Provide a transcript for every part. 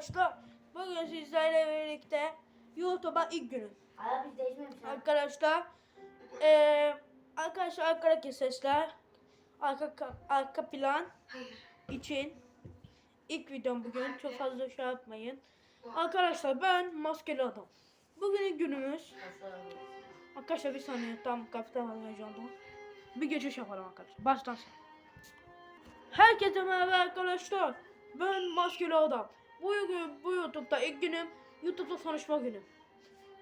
arkadaşlar bugün sizlerle birlikte YouTube'a ilk günüm. Arkadaşlar eee arkadaşlar arkadaki sesler arka ka- arka plan için ilk videom bugün çok fazla şey yapmayın. Arkadaşlar ben maskeli adam. Bugün ilk günümüz. Arkadaşlar bir saniye tam kaptan heyecanlı. Bir geçiş yapalım arkadaşlar. Baştan. Herkese merhaba arkadaşlar. Ben maskeli adam. Bugün bu YouTube'da ilk günüm. YouTube'da tanışma günüm.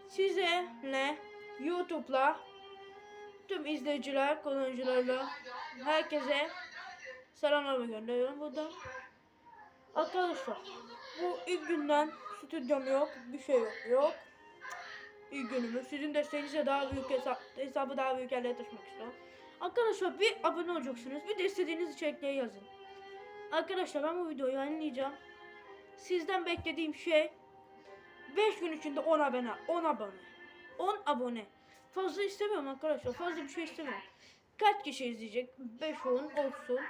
Sizlerle YouTube'la tüm izleyiciler, kullanıcılarla herkese selamlarımı gönderiyorum burada. Arkadaşlar bu ilk günden stüdyom yok, bir şey yok. Yok. İlk günümüz. Sizin desteğinizle daha büyük hesap, hesabı daha büyük yerlere taşımak istiyorum. Arkadaşlar bir abone olacaksınız. Bir de istediğiniz içerikleri yazın. Arkadaşlar ben bu videoyu yayınlayacağım. Sizden beklediğim şey 5 gün içinde 10 abone. 10 abone. 10 abone. Fazla istemiyorum arkadaşlar. Fazla bir şey istemiyorum. Kaç kişi izleyecek? 5 10 olsun.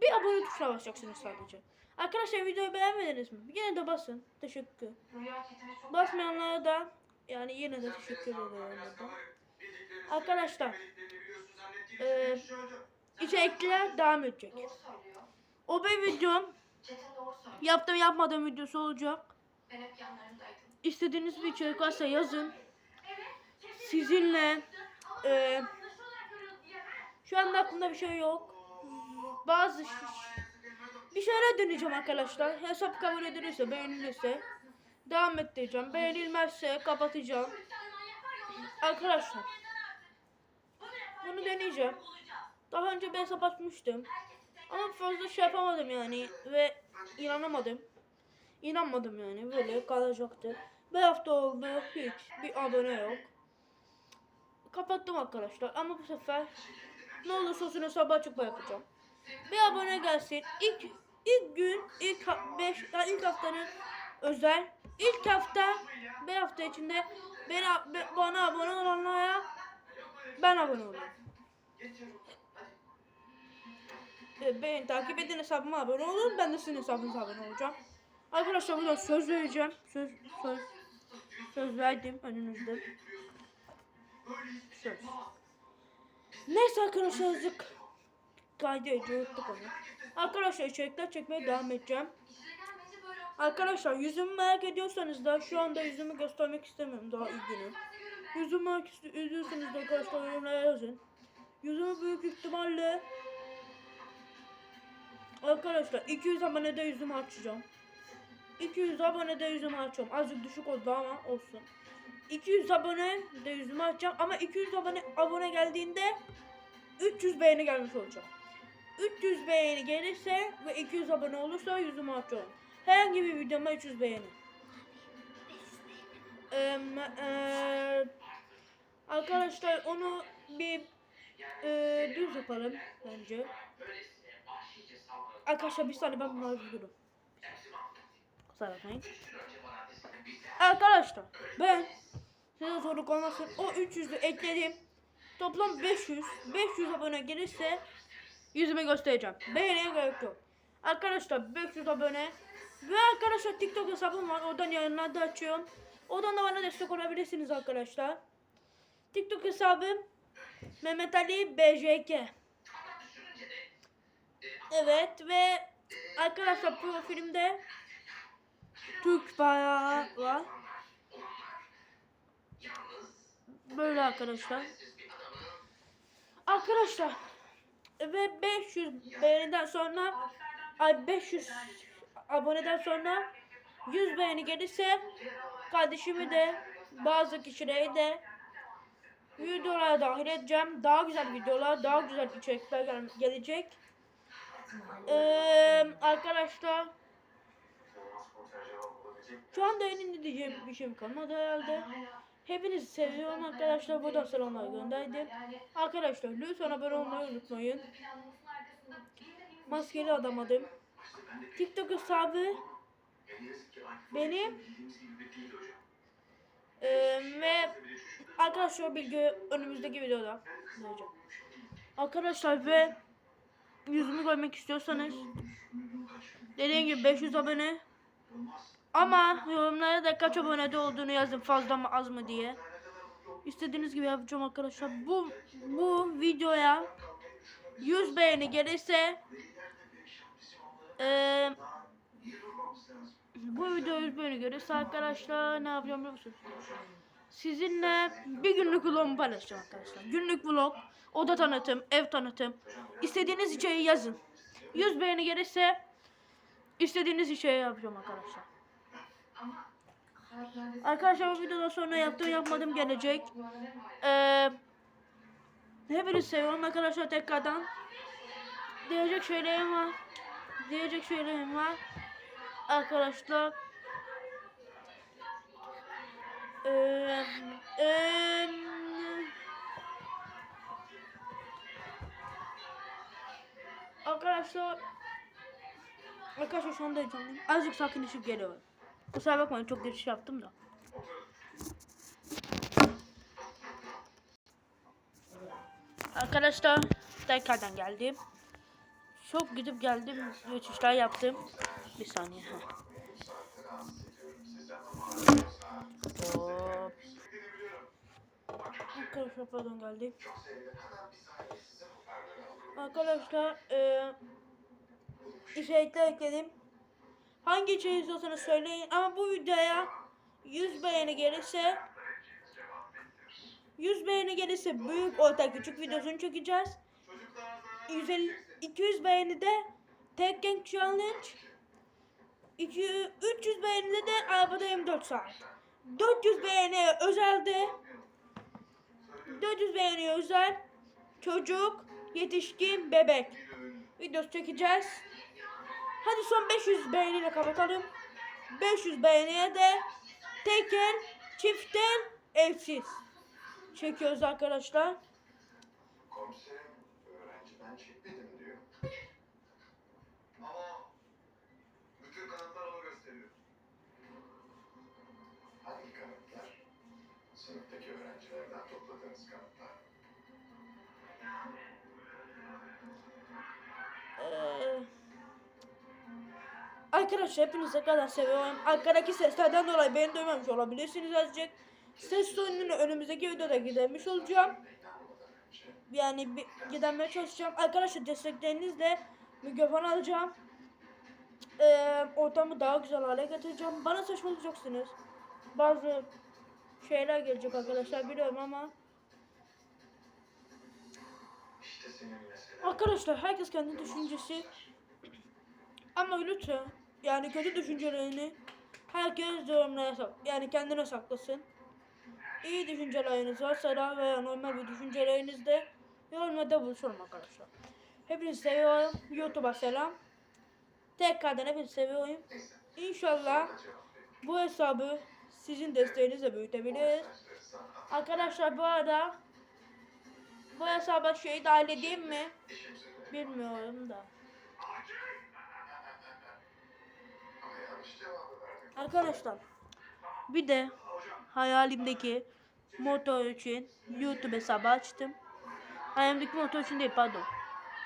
Bir abone tuşuna basacaksınız sadece. Arkadaşlar videoyu beğenmediniz mi? Yine de basın. Teşekkür. Basmayanlara da yani yine de teşekkür ederim. Arkadaşlar eee içerikler devam edecek. O bir videom. Yaptım yapmadığım videosu olacak. Ben hep yanlarındaydım. İstediğiniz bir içerik varsa yazın. Sizinle eee şu anda aklımda bir şey yok. Bazı bir şeyler deneyeceğim arkadaşlar. Hesap kabul edilirse, beğenilirse devam ettireceğim. Beğenilmezse kapatacağım. Arkadaşlar bunu deneyeceğim. Daha önce bir hesap açmıştım. Ama fazla şey yapamadım yani ve inanamadım. İnanmadım yani böyle kalacaktı. Bir hafta oldu hiç bir abone yok. Kapattım arkadaşlar ama bu sefer ne olursa olsun hesabı açık bırakacağım. Bir abone gelsin. İlk ilk gün ilk beş ya ilk haftanın özel ilk hafta bir hafta içinde bana, be- bana abone olanlara ben abone olayım. E, beni takip edin hesabıma abone olun. Ben de sizin hesabınıza abone olacağım. Arkadaşlar buradan söz vereceğim. Söz söz söz verdim önünüzde. Söz. Neyse arkadaşlar azıcık kaydı unuttuk onu. Arkadaşlar içerikler çekmeye devam edeceğim. Arkadaşlar yüzümü merak ediyorsanız da şu anda yüzümü göstermek istemiyorum daha günüm. Yüzümü merak ediyorsanız da arkadaşlar yorumlara yazın. Yüzümü büyük ihtimalle Arkadaşlar 200 abonede yüzümü açacağım. 200 abonede yüzümü açıyorum. Azıcık düşük oldu ama olsun. 200 abone de yüzümü açacağım ama 200 abone abone geldiğinde 300 beğeni gelmiş olacak. 300 beğeni gelirse ve 200 abone olursa yüzümü açıyorum. Herhangi bir videoma 300 beğeni. Eee, eee, arkadaşlar onu bir eee düz yapalım bence. Arkadaşlar bir saniye ben bunları üzgünüm. Kusura bakmayın. Arkadaşlar ben size soruk olmasın o 300'ü ekledim. Toplam 500. 500 abone gelirse yüzümü göstereceğim. Beğeniye gerek yok. Arkadaşlar 500 abone ve arkadaşlar TikTok hesabım var. Oradan yayınlar da açıyorum. Oradan da bana destek olabilirsiniz arkadaşlar. TikTok hesabım Mehmet Ali BJK. Evet ve arkadaşlar profilimde Türk bayrağı var. Böyle arkadaşlar. Arkadaşlar ve 500 beğeniden sonra ay 500 aboneden sonra 100 beğeni gelirse kardeşimi de bazı kişileri de videolara dahil edeceğim. Daha güzel videolar, daha güzel içerikler gel- gelecek. Ee, arkadaşlar şu anda elinde diyeceğim bir şeyim kalmadı herhalde. Hepinizi seviyorum arkadaşlar. Buradan selamlar gönderdim. Arkadaşlar lütfen abone olmayı unutmayın. Maskeli adam adım. TikTok hesabı benim. Ee, ve arkadaşlar bilgi önümüzdeki videoda. Arkadaşlar ve yüzümü görmek istiyorsanız dediğim gibi 500 abone Ama yorumlara da kaç abonede olduğunu yazın fazla mı az mı diye. İstediğiniz gibi yapacağım arkadaşlar. Bu bu videoya 100 beğeni gelirse eee bu video 100 beğeni gelirse arkadaşlar ne yapacağım biliyor musunuz? Sizinle bir günlük vlogumu paylaşacağım arkadaşlar. Günlük vlog, oda tanıtım, ev tanıtım. İstediğiniz içeriği yazın. 100 beğeni gelirse istediğiniz içeriği yapacağım arkadaşlar. Arkadaşlar bu videodan sonra yaptığım yapmadım gelecek. Ee, hepinizi seviyorum arkadaşlar tekrardan. Diyecek şeylerim var. Diyecek şeylerim var. Arkadaşlar. Arkadaşlar Arkadaşlar şu anda heyecanlıyım. Azıcık sakinleşip geliyorum. Kusura bakmayın çok geçiş yaptım da. Arkadaşlar tekrardan geldim. Çok gidip geldim. Geçişler yaptım. Bir saniye. Hop. Arkadaşlar pardon geldik. Arkadaşlar içerikler ekledim. Hangi içeriği istiyorsanız söyleyin ama bu videoya 100 beğeni gelirse 100 beğeni gelirse büyük orta küçük videosunu çekeceğiz. 150 200 beğeni de tek gang challenge. 200 300 beğenide de arabada 24 saat. 400 beğeni özelde 400 beğeni özel çocuk, yetişkin, bebek videosu çekeceğiz. Hadi son 500 beğeniyle kapatalım. 500 beğeniye de tekel, çiften, evsiz çekiyoruz arkadaşlar. Komiserim öğrenciden çekmedim diyor. Ama arkadaşlar hepinizi kadar seviyorum. Arkadaki seslerden dolayı beni duymamış olabilirsiniz azıcık. Ses tonunu önümüzdeki videoda gidermiş olacağım. Yani bir, gidermeye çalışacağım. Arkadaşlar desteklerinizle mikrofon alacağım. Ee, ortamı daha güzel hale getireceğim. Bana saçmalayacaksınız. Bazı şeyler gelecek arkadaşlar biliyorum ama. Arkadaşlar herkes kendi düşüncesi. Ama lütfen yani kötü düşüncelerini herkes yorumlara sak yani kendine saklasın. İyi düşünceleriniz varsa veya normal bir düşünceleriniz de yorumlarda buluşalım arkadaşlar. Hepinizi seviyorum. YouTube'a selam. Tekrardan hepinizi seviyorum. İnşallah bu hesabı sizin desteğinizle büyütebiliriz. Arkadaşlar bu arada bu hesaba şey dahil edeyim mi? Bilmiyorum da. Arkadaşlar bir de hayalimdeki motor için YouTube hesabı açtım. Hayalimdeki motor için değil pardon.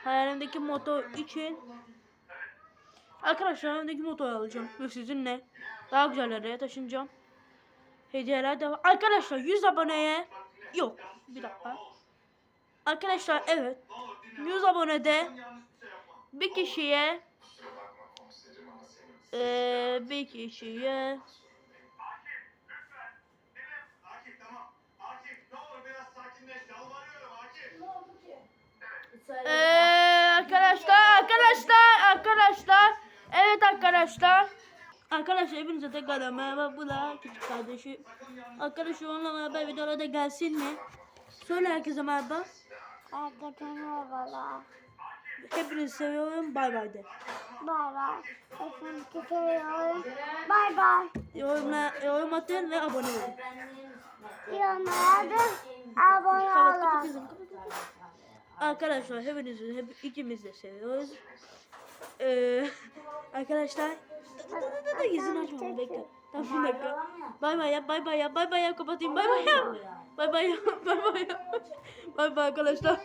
Hayalimdeki motor için Arkadaşlar hayalimdeki motor alacağım ve sizinle daha güzel yerlere taşınacağım. Hediyeler de var. Arkadaşlar 100 aboneye yok bir dakika. Arkadaşlar evet 100 abonede bir kişiye Kusura bir kişiye. Ee, arkadaşlar arkadaşlar arkadaşlar. Evet arkadaşlar. Arkadaşlar hepinize tekrardan merhaba. Bu da küçük kardeşim Arkadaşlar onunla beraber videolarda gelsin mi? Söyle herkese merhaba. Herkese merhabalar. Hepinizi seviyorum. Bay bay de Bay bay. Hepinizi seviyorum. Bay bay. Yorumla, yorum atın ve abone olun. Yorumlara da abone olun. Arkadaşlar hepinizi hep ikimiz de seviyoruz. Eee Arkadaşlar Dur dur dur dur yüzünü açma bekle. Tamam bir dakika. Bay bay. Ya bay bay ya bay bay ya kapatayım. Bay bay ya Bay bay ya bay bay ya Bay bay arkadaşlar